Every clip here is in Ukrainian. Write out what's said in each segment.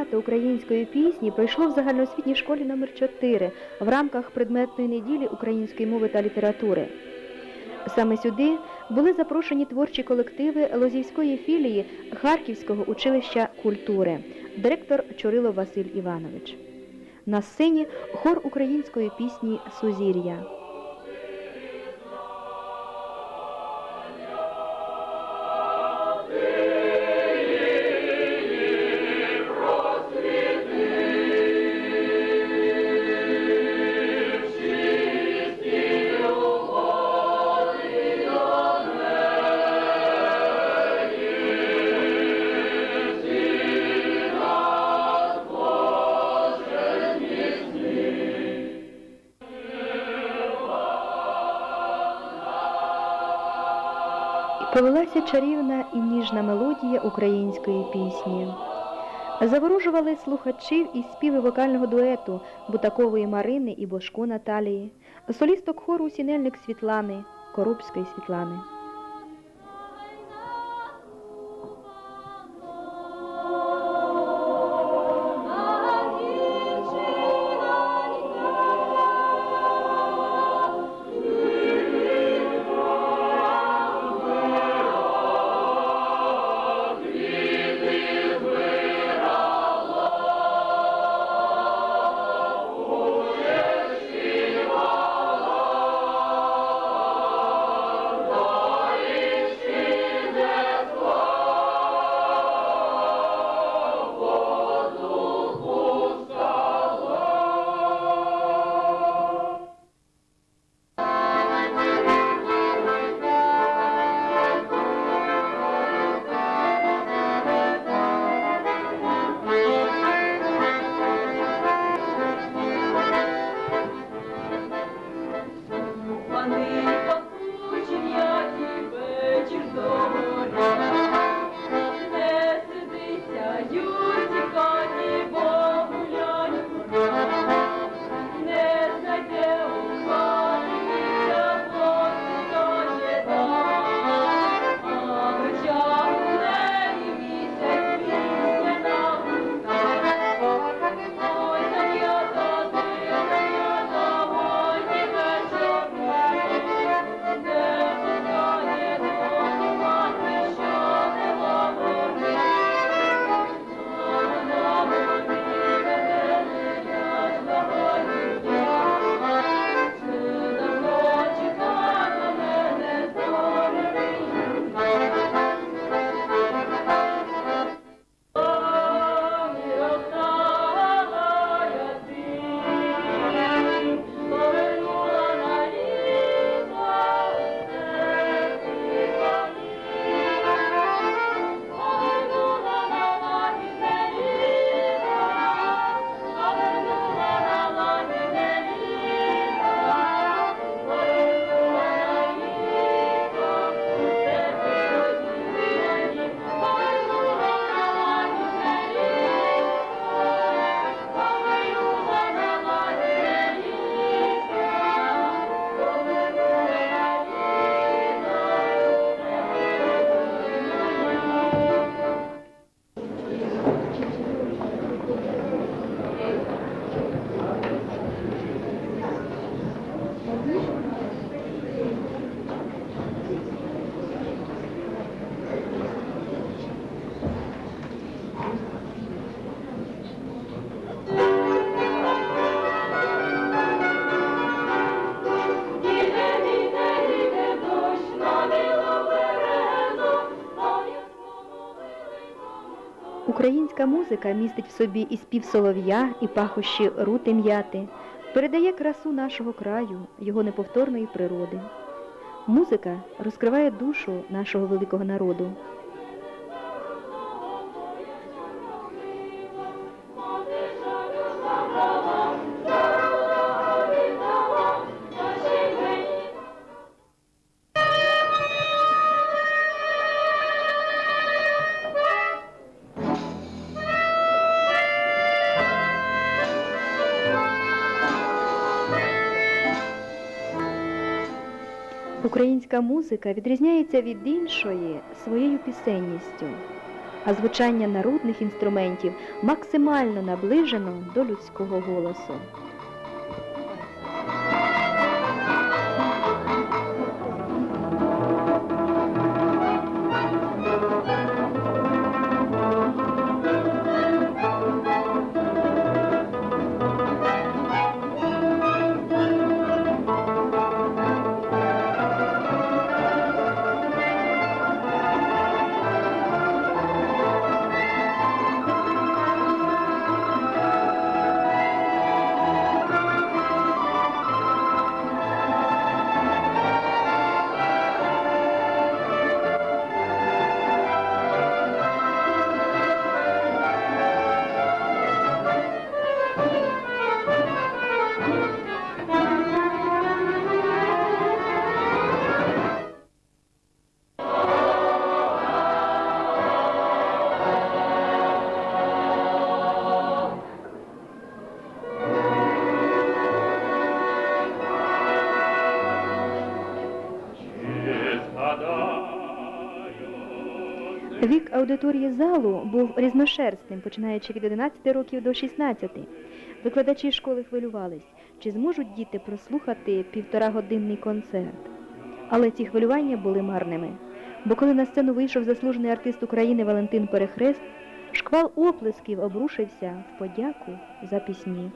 свято української пісні пройшло в загальноосвітній школі номер 4 в рамках предметної неділі української мови та літератури. Саме сюди були запрошені творчі колективи Лозівської філії Харківського училища культури, директор Чурилов Василь Іванович. На сцені хор української пісні Сузір'я. Полилася чарівна і ніжна мелодія української пісні. Заворожували слухачів і співи вокального дуету Бутакової Марини і Бошко Наталії, солісток хору Сінельник Світлани, Коробської Світлани. Українська музика містить в собі і спів солов'я, і пахощі рути м'яти, передає красу нашого краю, його неповторної природи. Музика розкриває душу нашого великого народу. Українська музика відрізняється від іншої своєю пісенністю. а звучання народних інструментів максимально наближено до людського голосу. Вік аудиторії залу був різношерстним, починаючи від 11 років до 16. Викладачі школи хвилювались, чи зможуть діти прослухати півторагодинний концерт. Але ці хвилювання були марними. Бо коли на сцену вийшов заслужений артист України Валентин Перехрест, шквал оплесків обрушився в подяку за пісні.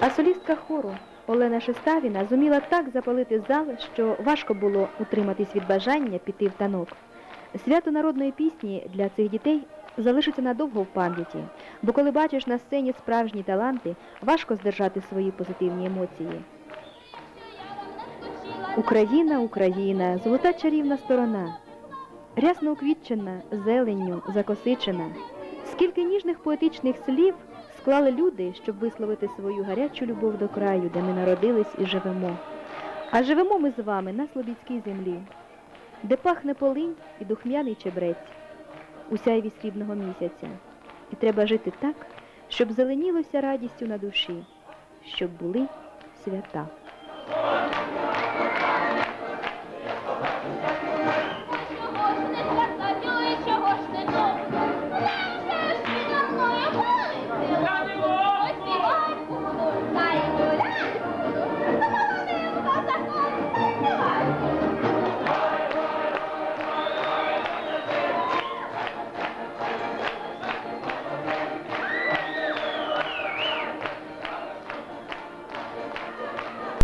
А солістка хору Олена Шеставіна зуміла так запалити зал, що важко було утриматись від бажання піти в танок. Свято народної пісні для цих дітей залишиться надовго в пам'яті, бо коли бачиш на сцені справжні таланти, важко здержати свої позитивні емоції. Україна, Україна, золота чарівна сторона, рясно уквітчена, зеленню, закосичена. Скільки ніжних поетичних слів склали люди, щоб висловити свою гарячу любов до краю, де ми народились і живемо. А живемо ми з вами на Слобідській землі, де пахне полинь і духмяний чебрець у сяйві срібного місяця. І треба жити так, щоб зеленілося радістю на душі, щоб були свята.